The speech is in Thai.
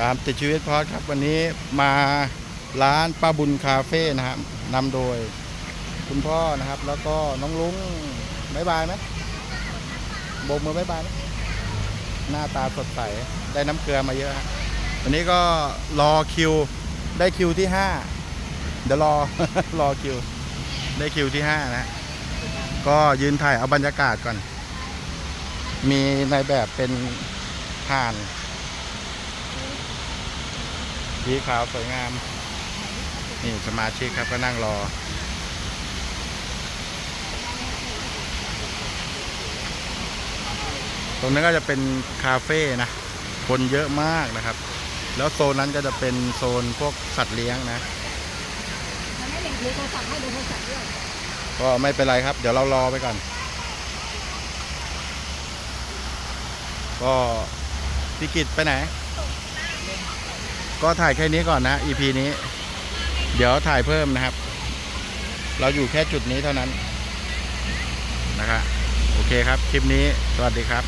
ตามติดชีวิตพอดครับ วันนี้มาร้านป้าบุญคาเฟ่นะครับนำโดยคุณพ่อนะครับ แล้วก็น้องลุงบายบายไหมโบกมือบายบายไหมหน้าตาสดใส ได้น้ำเกลือมาเยอะฮะวันนี้ก็รอคิว ได้คิวที่ห้าเดี๋ยวรอรอคิว ได้คิวที่ห้านะฮะก็ยืนถ่ายเอาบรรยากาศก่อน มีในแบบเป็นห่าน สีขาวสวยงาม นี่สมาชิกครับก็นั่งรอ ตรงนั้นก็จะเป็นคาเฟ่นะ คนเยอะมากนะครับ แล้วโซนนั้นก็จะเป็นโซนพวกสัตว์เลี้ยงนะก็ไม่เป็นไรครับ เดี๋ยวเรารอไปก่อน ก็พี่กิจไปไหน ก็ถ่ายแค่นี้ก่อนนะ EP นี้ เดี๋ยวถ่ายเพิ่มนะครับ เราอยู่แค่จุดนี้เท่านั้นนะครับโอเคครับ คลิปนี้ สวัสดีครับ